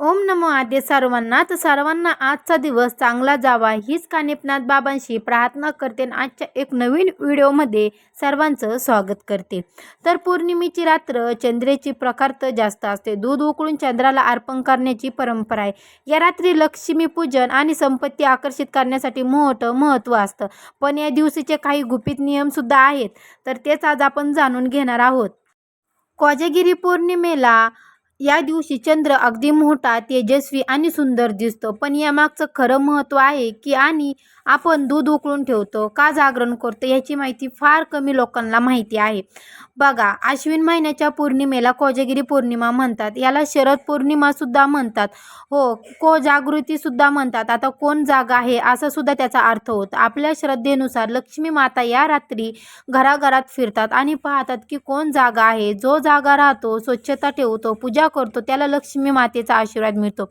ओम नमो आद्य सर्वांना. तर सर्वांना आजचा दिवस चांगला जावा हीच कानिपनाथ बाबांशी प्रार्थना करते आणि आजच्या एक नवीन व्हिडिओमध्ये सर्वांचं स्वागत करते. तर पौर्णिमेची रात्र चंद्रेची प्रकार तर जास्त असते. दूध उकळून चंद्राला अर्पण करण्याची परंपरा आहे. या रात्री लक्ष्मीपूजन आणि संपत्ती आकर्षित करण्यासाठी मोठं महत्त्व असतं. पण या दिवशीचे काही गुपित नियमसुद्धा आहेत. तर तेच आज आपण जाणून घेणार आहोत. कोजागिरी पौर्णिमेला या दिवशी चंद्र अगदी मोठा तेजस्वी आणि सुंदर दिसतो. पण यामागचं खरं महत्त्व आहे की आणि आपण दूध उकळून ठेवतो का जागरण करतो याची माहिती फार कमी लोकांना माहिती आहे. बघा आश्विन महिन्याच्या पौर्णिमेला कोजागिरी पौर्णिमा म्हणतात. याला शरद पौर्णिमासुद्धा म्हणतात. हो को जागृतीसुद्धा म्हणतात. आता कोण जागा आहे असा सुद्धा त्याचा अर्थ होतो. आपल्या श्रद्धेनुसार लक्ष्मी माता या रात्री घराघरात फिरतात आणि पाहतात की कोण जागा आहे. जो जागा राहतो स्वच्छता ठेवतो पूजा करतो त्याला लक्ष्मी मातेचा आशीर्वाद मिळतो.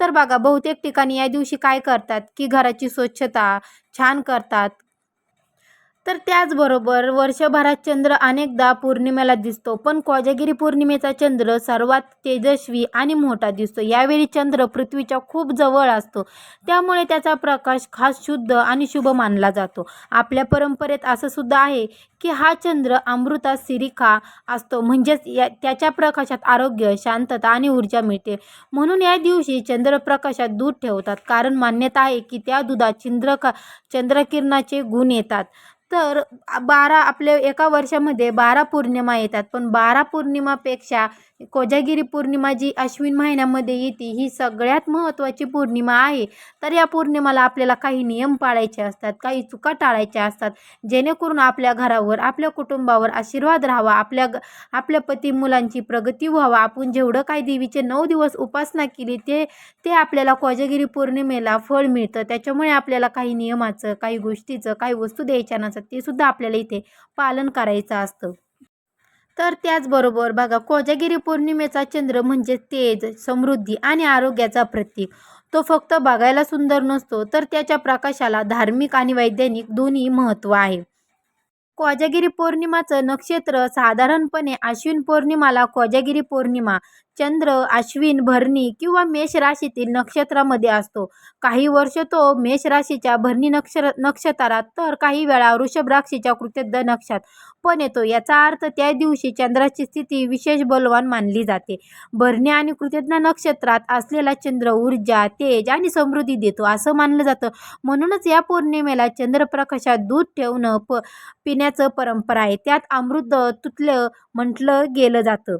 तर बघा बहुतेक ठिकाणी या दिवशी काय करतात की घराची स्वच्छता छान करतात. तर त्याचबरोबर वर्षभरात चंद्र अनेकदा पौर्णिमेला दिसतो पण कोजागिरी पौर्णिमेचा चंद्र सर्वात तेजस्वी आणि मोठा दिसतो. यावेळी चंद्र पृथ्वीच्या खूप जवळ असतो. त्यामुळे त्याचा प्रकाश खास शुद्ध आणि शुभ मानला जातो. आपल्या परंपरेत असं सुद्धा आहे की हा चंद्र अमृता सिरिखा असतो. म्हणजेच या त्याच्या प्रकाशात आरोग्य शांतता आणि ऊर्जा मिळते. म्हणून या दिवशी चंद्रप्रकाशात दूध ठेवतात. कारण मान्यता आहे की त्या दुधात चंद्रका चंद्रकिरणाचे गुण येतात. तर बारा आपल्या एका वर्षामध्ये बारा पौर्णिमा येतात. पण बारा पौर्णिमापेक्षा कोजागिरी पौर्णिमा जी अश्विन महिन्यामध्ये येते ही सगळ्यात महत्त्वाची पौर्णिमा आहे. तर या पौर्णिमाला आपल्याला काही नियम पाळायचे असतात काही चुका टाळायच्या असतात. जेणेकरून आपल्या घरावर आपल्या कुटुंबावर आशीर्वाद राहावा आपल्या ग आपल्या पती मुलांची प्रगती व्हावा. आपण जेवढं काही देवीचे नऊ दिवस उपासना केली ते ते आपल्याला कोजागिरी पौर्णिमेला फळ मिळतं. त्याच्यामुळे आपल्याला काही नियमाचं काही गोष्टीचं काही वस्तू द्यायच्या नसतात ते सुद्धा आपल्याला इथे पालन करायचं असतं. तर त्याचबरोबर बघा कोजागिरी पौर्णिमेचा चंद्र म्हणजे तेज समृद्धी आणि आरोग्याचा प्रतीक. तो फक्त बघायला सुंदर नसतो तर त्याच्या प्रकाशाला धार्मिक आणि वैज्ञानिक दोन्ही महत्त्व आहे. कोजागिरी पौर्णिमाचं नक्षत्र साधारणपणे आश्विन पौर्णिमाला कोजागिरी पौर्णिमा चंद्र अश्विन भरणी किंवा मेष राशीतील नक्षत्रामध्ये असतो. काही वर्ष तो मेष राशीच्या भरणी नक्षर नक्षत्रात तर काही वेळा वृषभ राशीच्या कृतज्ञ नक्षात पण येतो. याचा अर्थ त्या दिवशी चंद्राची स्थिती विशेष बलवान मानली जाते. भरणी आणि कृतज्ञ नक्षत्रात असलेला चंद्र ऊर्जा तेज आणि समृद्धी देतो असं मानलं जातं. म्हणूनच या पौर्णिमेला चंद्रप्रकाशात दूध ठेवणं प पिण्याचं परंपरा आहे. त्यात अमृत तुतलं म्हटलं गेलं जातं.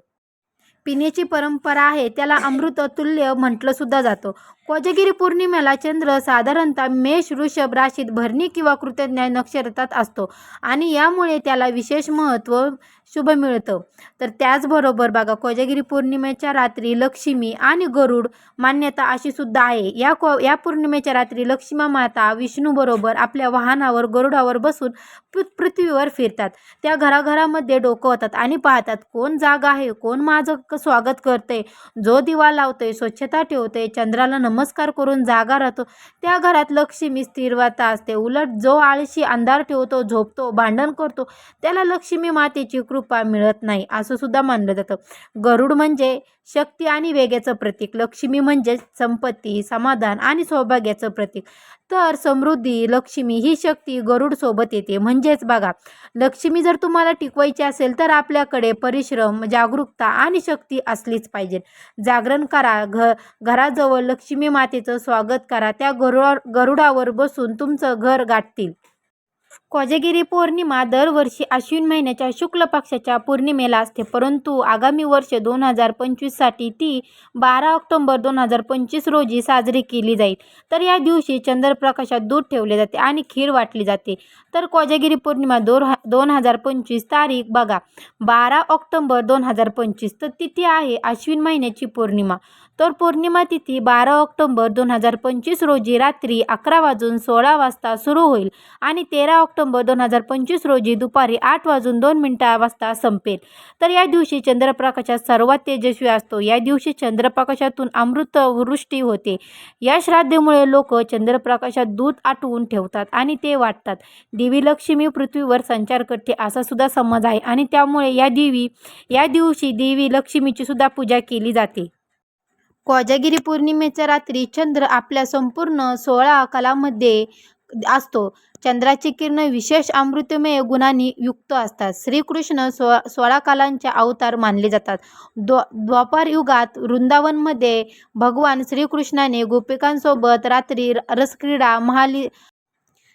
पिण्याची परंपरा आहे त्याला अमृततुल्य म्हटलं सुद्धा जातं. कोजगिरी पौर्णिमेला चंद्र साधारणतः मेष वृषभ राशीत भरणी किंवा कृतज्ञ नक्षत्रात असतो आणि यामुळे त्याला विशेष महत्त्व शुभ मिळतं. तर त्याचबरोबर बघा कोजागिरी पौर्णिमेच्या रात्री लक्ष्मी आणि गरुड मान्यता अशी सुद्धा आहे. या को या पौर्णिमेच्या रात्री लक्ष्मी माता विष्णूबरोबर आपल्या वाहनावर गरुडावर बसून पृ पृथ्वीवर फिरतात. त्या घराघरामध्ये डोकवतात आणि पाहतात कोण जागा आहे कोण माझं स्वागत करते जो दिवा लावतोय स्वच्छता ठेवते चंद्राला नमस्कार करून जागा राहतो. त्या घरात लक्ष्मी स्थिरवाता असते. उलट जो आळशी अंधार ठेवतो झोपतो भांडण करतो त्याला लक्ष्मी मातेची कृपा मिळत नाही असं सुद्धा मानलं जातं. गरुड म्हणजे शक्ती आणि वेगाचं प्रतीक लक्ष्मी म्हणजे संपत्ती समाधान आणि सौभाग्याचं प्रतीक. तर समृद्धी लक्ष्मी ही शक्ती गरुड सोबत येते. म्हणजेच बघा लक्ष्मी जर तुम्हाला टिकवायची असेल तर आपल्याकडे परिश्रम जागरूकता आणि शक्ती असलीच पाहिजे. जागरण करा घ घराजवळ लक्ष्मी मातेचं स्वागत करा. त्या गरुडा गरुडावर बसून तुमचं घर गाठतील. कोजागिरी पौर्णिमा दरवर्षी आश्विन महिन्याच्या शुक्ल पक्षाच्या पौर्णिमेला असते. परंतु आगामी वर्ष दोन हजार पंचवीससाठी ती बारा ऑक्टोंबर दोन हजार पंचवीस रोजी साजरी केली जाईल. तर या दिवशी चंद्रप्रकाशात दूध ठेवले जाते आणि खीर वाटली जाते. तर कोजागिरी पौर्णिमा दोन दोन हजार पंचवीस तारीख बघा. बारा ऑक्टोंबर दोन हजार पंचवीस तर तिथे आहे आश्विन महिन्याची पौर्णिमा. तर पौर्णिमा तिथी बारा ऑक्टोंबर दोन हजार पंचवीस रोजी रात्री अकरा वाजून सोळा वाजता सुरू होईल आणि तेरा ऑक्टोंबर दोन हजार पंचवीस रोजी दुपारी आठ वाजून दोन मिनटा वाजता संपेल. तर या दिवशी चंद्रप्रकाशात सर्वात तेजस्वी असतो. या दिवशी चंद्रप्रकाशातून अमृत वृष्टी होते. या श्राद्धेमुळे लोक चंद्रप्रकाशात दूध आटवून ठेवतात आणि ते वाटतात देवी लक्ष्मी पृथ्वीवर संचार करते असा सुद्धा समज आहे आणि त्यामुळे या देवी या दिवशी देवी लक्ष्मीची सुद्धा पूजा केली जाते. कोजागिरी पौर्णिमेच्या रात्री चंद्र आपल्या संपूर्ण सोळा कलामध्ये असतो. चंद्राची किरण विशेष अमृतमय गुणांनी युक्त असतात. श्रीकृष्ण सो सोळा कालांचे अवतार मानले जातात. द्व द्वापार युगात वृंदावनमध्ये भगवान श्रीकृष्णाने गोपिकांसोबत रात्री रसक्रीडा महाली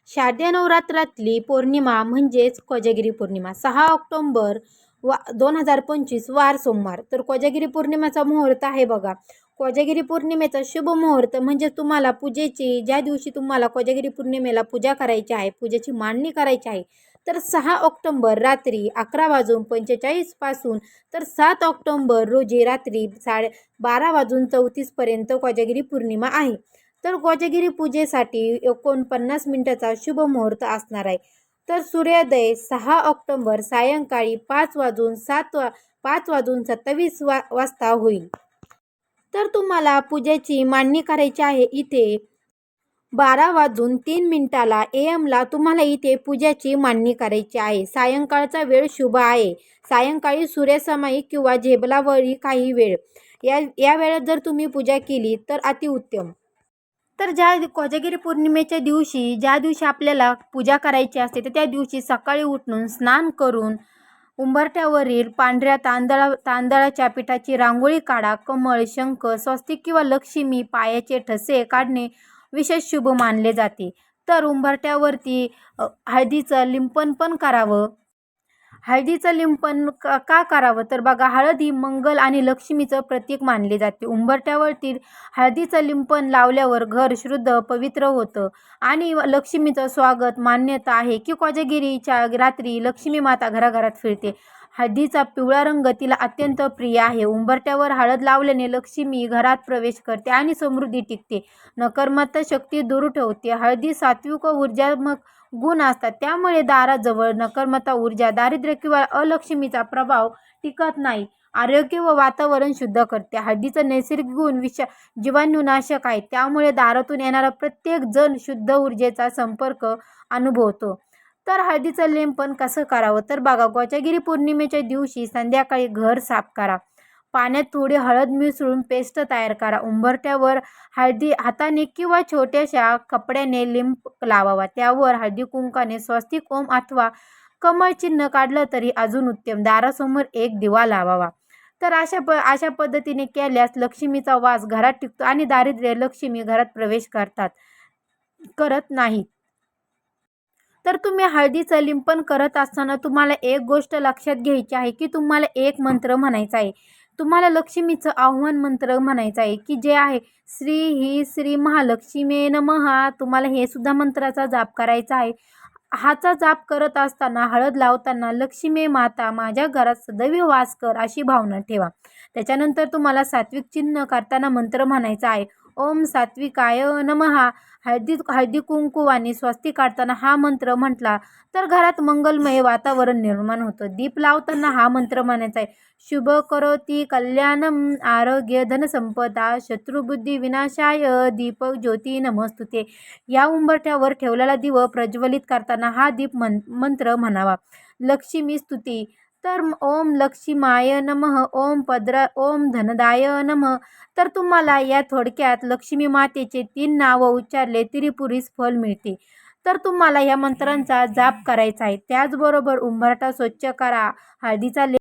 शारदीय नवरात्रातली पौर्णिमा म्हणजेच कोजागिरी पौर्णिमा. सहा ऑक्टोंबर वा दोन हजार पंचवीस वार सोमवार. तर कोजागिरी पौर्णिमेचा मुहूर्त आहे बघा. कोजागिरी पौर्णिमेचा शुभ मुहूर्त म्हणजे तुम्हाला पूजेची ज्या दिवशी तुम्हाला कोजागिरी पौर्णिमेला पूजा करायची आहे पूजेची मांडणी करायची आहे तर सहा ऑक्टोंबर रात्री अकरा वाजून पंचेचाळीसपासून तर सात ऑक्टोंबर रोजी रात्री साडे बारा वाजून चौतीसपर्यंत कोजागिरी पौर्णिमा आहे. तर कोजागिरी पूजेसाठी एकोणपन्नास मिनिटाचा शुभ मुहूर्त असणार आहे. तर सूर्योदय सहा ऑक्टोंबर सायंकाळी पाच वाजून सात वा पाच वाजून सत्तावीस वा वाजता होईल. तर तुम्हाला पूजेची मांडणी करायची आहे इथे. बारा वाजून तीन मिनिटाला ए एमला तुम्हाला इथे पूजेची मांडणी करायची आहे. सायंकाळचा वेळ शुभ आहे. सायंकाळी सूर्यसमाई किंवा झेबलावरी काही वेळ. या या वेळेत जर तुम्ही पूजा केली तर अतिउत्तम. तर ज्या कोजागिरी पौर्णिमेच्या दिवशी ज्या दिवशी आपल्याला पूजा करायची असते तर त्या दिवशी सकाळी उठून स्नान करून उंबरठ्यावरील पांढऱ्या तांदळा तांदळाच्या पिठाची रांगोळी काढा कमळ शंख स्वस्तिक किंवा लक्ष्मी पायाचे ठसे काढणे विशेष शुभ मानले जाते. तर उंबरठ्यावरती हळदीचं लिंपन पण करावं. हळदीचं लिंपन का का करावं? तर बघा हळद ही मंगल आणि लक्ष्मीचं प्रतीक मानले जाते. उंबरठ्यावरती हळदीचं लिंपन लावल्यावर घर शुद्ध पवित्र होतं आणि लक्ष्मीचं स्वागत मान्यता आहे की कोजागिरीच्या रात्री लक्ष्मी माता घराघरात फिरते. हळदीचा पिवळा रंग तिला अत्यंत प्रिय आहे. उंबरट्यावर हळद लावल्याने लक्ष्मी घरात प्रवेश करते आणि समृद्धी टिकते. नकर्मत शक्ती दूर ठेवते. हळदी सात्विक व ऊर्जात्मक गुण असतात. त्यामुळे दाराजवळ नकर्मता ऊर्जा दारिद्र्य किंवा अलक्ष्मीचा प्रभाव टिकत नाही. आरोग्य व वातावरण शुद्ध करते. हळदीचं नैसर्गिक गुण विषा जीवाणूनाशक आहे त्यामुळे दारातून येणारा प्रत्येक जण शुद्ध ऊर्जेचा संपर्क अनुभवतो. तर हळदीचं लेंपन कसं करावं? तर बघा गोचागिरी पौर्णिमेच्या दिवशी संध्याकाळी घर साफ करा. पाण्यात थोडी हळद मिसळून पेस्ट तयार करा. उंबरठ्यावर हळदी हाताने किंवा छोट्याशा कपड्याने लिंप लावावा. त्यावर हळदी कुंकाने स्वस्तिक ओम अथवा कमळ चिन्ह काढलं तरी अजून उत्तम. दारासमोर एक दिवा लावावा. तर अशा प अशा पद्धतीने केल्यास लक्ष्मीचा वास घरात टिकतो आणि दारिद्र्य लक्ष्मी घरात प्रवेश करतात करत नाहीत. तर तुम्ही हळदीचं लिंपन करत असताना तुम्हाला एक गोष्ट लक्षात घ्यायची आहे की तुम्हाला एक मंत्र म्हणायचा आहे. तुम्हाला लक्ष्मीचं आव्हान मंत्र म्हणायचं आहे की जे आहे श्री ही श्री महालक्ष्मी नमहा तुम्हाला हे सुद्धा मंत्राचा जाप करायचा आहे. हाचा जाप करत असताना हळद लावताना लक्ष्मी माता माझ्या घरात सदैव वास कर अशी भावना ठेवा. त्याच्यानंतर तुम्हाला सात्विक चिन्ह करताना मंत्र म्हणायचा आहे. ओम सात्विकाय नमहा हळदी हळदी आणि स्वस्ती काढताना हा मंत्र म्हटला तर घरात मंगलमय वातावरण निर्माण होतं. दीप लावताना हा मंत्र म्हणायचा आहे शुभ करोती कल्याणम आरोग्य धनसंपदा शत्रुबुद्धी विनाशाय दीप ज्योती नमस्तुते. या उंबरठ्यावर ठेवलेला दिव प्रज्वलित करताना हा दीप मन मंत्र म्हणावा लक्ष्मी स्तुती तर ओम लक्ष्मीमाय नमः ओम पद्र ओम धनदाय नमः. तर तुम्हाला या थोडक्यात लक्ष्मी मातेचे तीन नावं उच्चारले त्रिपुरीस फल मिळते. तर तुम्हाला या मंत्रांचा जाप करायचा आहे. त्याचबरोबर उंबरठा स्वच्छ करा हळदीचा ले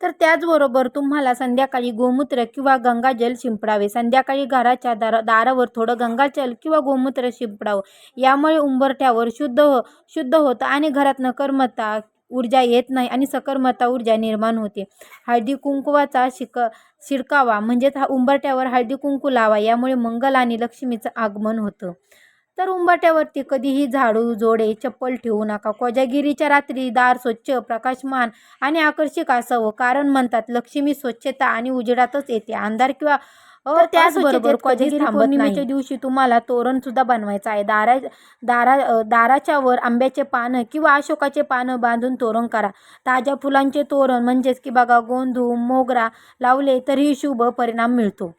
तर त्याचबरोबर तुम्हाला संध्याकाळी गोमूत्र किंवा गंगाजल शिंपडावे. संध्याकाळी घराच्या दारा दारावर थोडं गंगाजल किंवा गोमूत्र शिंपडावं. यामुळे उंबरठ्यावर शुद्ध हो शुद्ध होतं आणि घरात नकर्मता ऊर्जा येत नाही आणि सकर्मता ऊर्जा निर्माण होते. हळदी कुंकुवाचा शिक शिडकावा म्हणजेच हा उंबरट्यावर हळदी कुंकू लावा यामुळे मंगल आणि लक्ष्मीचं आगमन होतं. तर उंबरट्यावरती कधीही झाडू जोडे चप्पल ठेवू नका. कोजागिरीच्या रात्री दार स्वच्छ प्रकाशमान आणि आकर्षक असावं. कारण म्हणतात लक्ष्मी स्वच्छता आणि उजेडातच येते. अंधार किंवा तर त्याचबरोबर कोजागिरी पौर्णिमेच्या दिवशी तुम्हाला तोरण सुद्धा बनवायचं आहे. दारा दारा दाराच्या वर आंब्याचे पानं किंवा अशोकाचे पानं बांधून तोरण करा. ताज्या फुलांचे तोरण म्हणजेच की बघा गोंधू मोगरा लावले तरीही शुभ परिणाम मिळतो.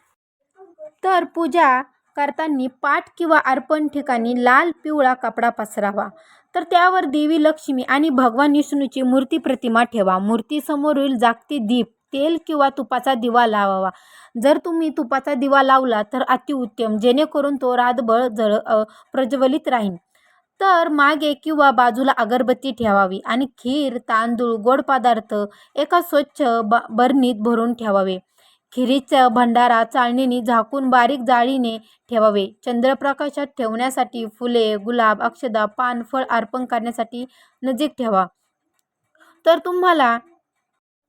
तर पूजा करताना पाठ किंवा अर्पण ठिकाणी लाल पिवळा कपडा पसरावा. तर त्यावर देवी लक्ष्मी आणि भगवान विष्णूची मूर्ती प्रतिमा ठेवा. मूर्तीसमोरील जागती दीप तेल किंवा तुपाचा दिवा लावावा. जर तुम्ही तुपाचा दिवा लावला तर अतिउत्तम जेणेकरून तो रातभर जळ प्रज्वलित राहील तर मागे किंवा बाजूला अगरबत्ती ठेवावी आणि खीर तांदूळ गोड पदार्थ एका स्वच्छ ब बरणीत भरून ठेवावे. खिरीचा भंडारा चाळणीने झाकून बारीक जाळीने ठेवावे. चंद्रप्रकाशात ठेवण्यासाठी फुले गुलाब अक्षदा पान फळ अर्पण करण्यासाठी नजीक ठेवा. तर तुम्हाला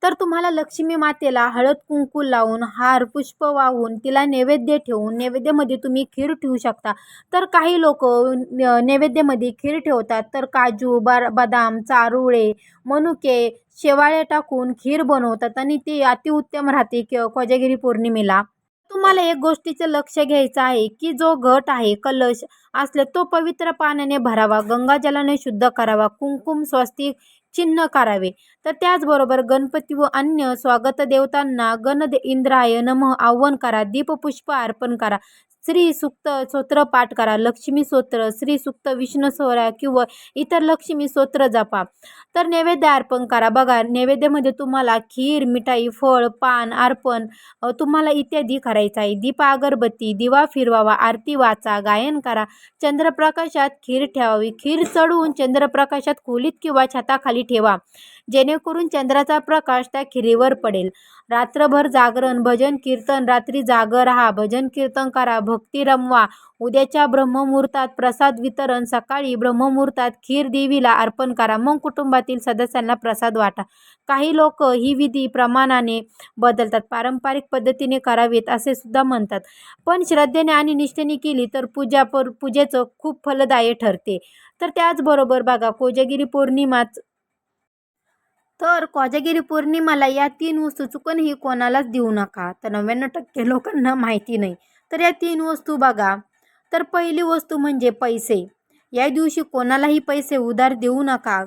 तर तुम्हाला लक्ष्मी मातेला हळद कुंकू लावून हार पुष्प वाहून तिला नैवेद्य ठेवून नैवेद्यामध्ये तुम्ही खीर ठेवू शकता. तर काही लोक नैवेद्यामध्ये खीर ठेवतात. तर काजू बार बदाम चारुळे मनुके शेवाळे टाकून खीर बनवतात आणि ती अतिउत्तम राहते क कोजागिरी पौर्णिमेला. तुम्हाला एक गोष्टीचं लक्ष घ्यायचं आहे की जो घट आहे कलश असले तो पवित्र पाण्याने भरावा गंगाजलाने शुद्ध करावा कुंकुम स्वस्तिक चिन्ह करावे तर त्याचबरोबर गणपती व अन्य स्वागत देवतांना गण इंद्राय नमः आव्हान करा दीपपुष्प अर्पण करा. श्री सुक्त स्तोत्र पाठ करा लक्ष्मी स्तोत्र श्री सुक्त विष्णू सोहरा किंवा इतर लक्ष्मी स्तोत्र जपा. तर नैवेद्य अर्पण करा. बघा नैवेद्यामध्ये तुम्हाला खीर मिठाई फळ पान अर्पण तुम्हाला इत्यादी करायचं आहे. दीपा अगरबत्ती दिवा फिरवावा आरती वाचा गायन करा. चंद्रप्रकाशात खीर ठेवावी. खीर चढवून चंद्रप्रकाशात खोलीत किंवा छताखाली ठेवा. जेणेकरून चंद्राचा प्रकाश त्या खिरीवर पडेल. रात्रभर जागरण भजन कीर्तन रात्री जाग राहा भजन कीर्तन करा भक्ती रमवा. उद्याच्या ब्रह्ममुहूर्तात प्रसाद वितरण सकाळी ब्रह्ममुहूर्तात खीर देवीला अर्पण करा. मग कुटुंबातील सदस्यांना प्रसाद वाटा. काही लोक ही विधी प्रमाणाने बदलतात पारंपरिक पद्धतीने करावीत असे सुद्धा म्हणतात. पण श्रद्धेने आणि निष्ठेने केली तर पूजा पर पूजेचं खूप फलदायी ठरते. तर त्याचबरोबर बघा कोजागिरी पौर्णिमाच तर कोजागिरी पौर्णिमाला या तीन वस्तू चुकूनही कोणालाच देऊ नका. तर नव्याण्णव टक्के लोकांना माहिती नाही. तर या तीन वस्तू बघा. तर पहिली वस्तू म्हणजे पैसे. या दिवशी कोणालाही पैसे उधार देऊ नका.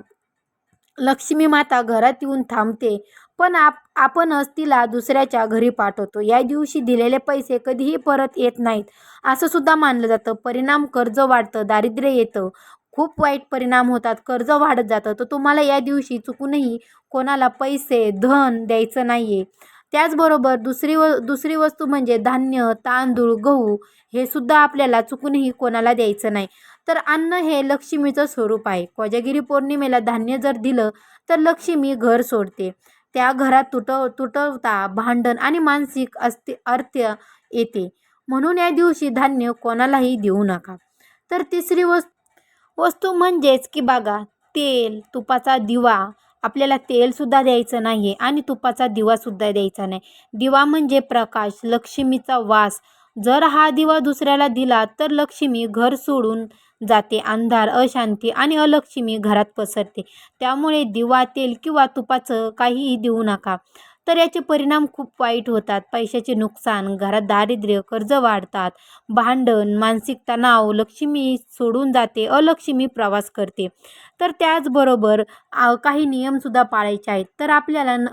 लक्ष्मी माता घरात येऊन थांबते. पण आप आपणच तिला दुसऱ्याच्या घरी पाठवतो. या दिवशी दिलेले पैसे कधीही परत येत नाहीत. असं सुद्धा मानलं जातं. परिणाम कर्ज वाढतं दारिद्र्य येतं. खूप वाईट परिणाम होतात कर्ज वाढत जातं तर तुम्हाला या दिवशी चुकूनही कोणाला पैसे धन द्यायचं नाही आहे त्याचबरोबर दुसरी व दुसरी वस्तू म्हणजे धान्य तांदूळ गहू हे सुद्धा आपल्याला चुकूनही कोणाला द्यायचं नाही. तर अन्न हे लक्ष्मीचं स्वरूप आहे. कोजागिरी पौर्णिमेला धान्य जर दिलं तर लक्ष्मी घर सोडते. त्या घरात तुटव तुटवता भांडण आणि मानसिक अस्ति अर्थ येते. म्हणून या दिवशी धान्य कोणालाही देऊ नका. तर तिसरी वस्तू वस्तू म्हणजेच की बघा तेल तुपाचा दिवा. आपल्याला तेलसुद्धा द्यायचं नाही आहे आणि तुपाचा दिवासुद्धा द्यायचा नाही. दिवा म्हणजे प्रकाश लक्ष्मीचा वास. जर हा दिवा दुसऱ्याला दिला तर लक्ष्मी घर सोडून जाते अंधार अशांती आणि अलक्ष्मी घरात पसरते. त्यामुळे दिवा तेल किंवा तुपाचं काहीही देऊ नका. तर याचे परिणाम खूप वाईट होतात. पैशाचे नुकसान घरात दारिद्र्य कर्ज वाढतात. भांडण मानसिक तणाव लक्ष्मी सोडून जाते अलक्ष्मी प्रवास करते. तर त्याचबरोबर आ, काही नियमसुद्धा पाळायचे आहेत. तर आपल्याला न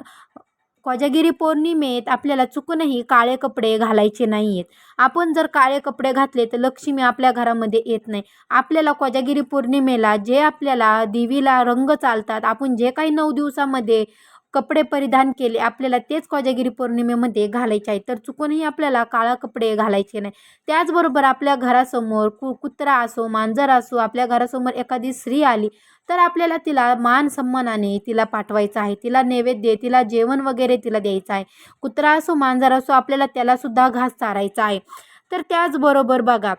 कोजागिरी पौर्णिमेत आपल्याला चुकूनही काळे कपडे घालायचे नाही आहेत आपण जर काळे कपडे घातले तर लक्ष्मी आपल्या घरामध्ये येत नाही. आपल्याला कोजागिरी पौर्णिमेला जे आपल्याला देवीला रंग चालतात आपण जे काही नऊ दिवसामध्ये कपडे परिधान केले. आपल्याला तेच कोजागिरी पौर्णिमेमध्ये घालायचे आहे. तर चुकूनही आपल्याला काळा कपडे घालायचे नाही. त्याचबरोबर आपल्या घरासमोर कु कुत्रा असो मांजर असो आपल्या घरासमोर एखादी स्त्री आली तर आपल्याला तिला मान सन्मानाने तिला पाठवायचं आहे. तिला नैवेद्य तिला जेवण वगैरे तिला द्यायचं आहे. कुत्रा असो मांजर असो आपल्याला त्यालासुद्धा घास चारायचा आहे. तर त्याचबरोबर बघा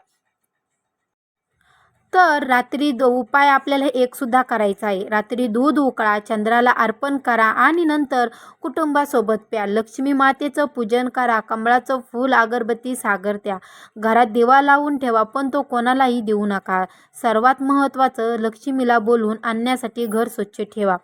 तर रात्री दो उपाय आपल्याला एकसुद्धा करायचा आहे. रात्री दूध उकळा चंद्राला अर्पण करा आणि नंतर कुटुंबासोबत प्या. लक्ष्मी मातेचं पूजन करा कमळाचं फूल अगरबत्ती सागर द्या. घरात दिवा लावून ठेवा पण तो कोणालाही देऊ नका. सर्वात महत्त्वाचं लक्ष्मीला बोलून आणण्यासाठी घर स्वच्छ ठेवा.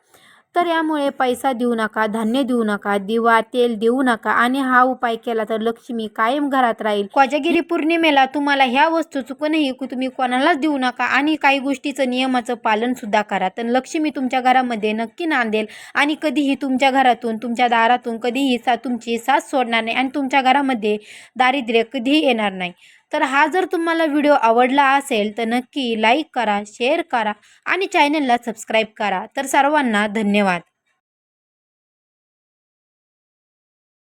तर यामुळे पैसा देऊ नका धान्य देऊ नका दिवा तेल देऊ नका आणि हा उपाय केला तर लक्ष्मी कायम घरात राहील. कोजागिरी पौर्णिमेला तुम्हाला ह्या वस्तू चुकूनही कु- तुम्ही कोणालाच देऊ नका आणि काही गोष्टीचं नियमाचं पालन सुद्धा करा. तर लक्ष्मी तुमच्या घरामध्ये नक्की नांदेल आणि कधीही तुमच्या घरातून तुमच्या दारातून कधीही सा तुमची साथ सोडणार नाही आणि तुमच्या घरामध्ये दारिद्र्य कधीही येणार नाही. तर हा जर तुम्हाला व्हिडिओ आवडला असेल तर नक्की लाईक करा शेअर करा आणि चॅनलला सबस्क्राईब करा. तर सर्वांना धन्यवाद.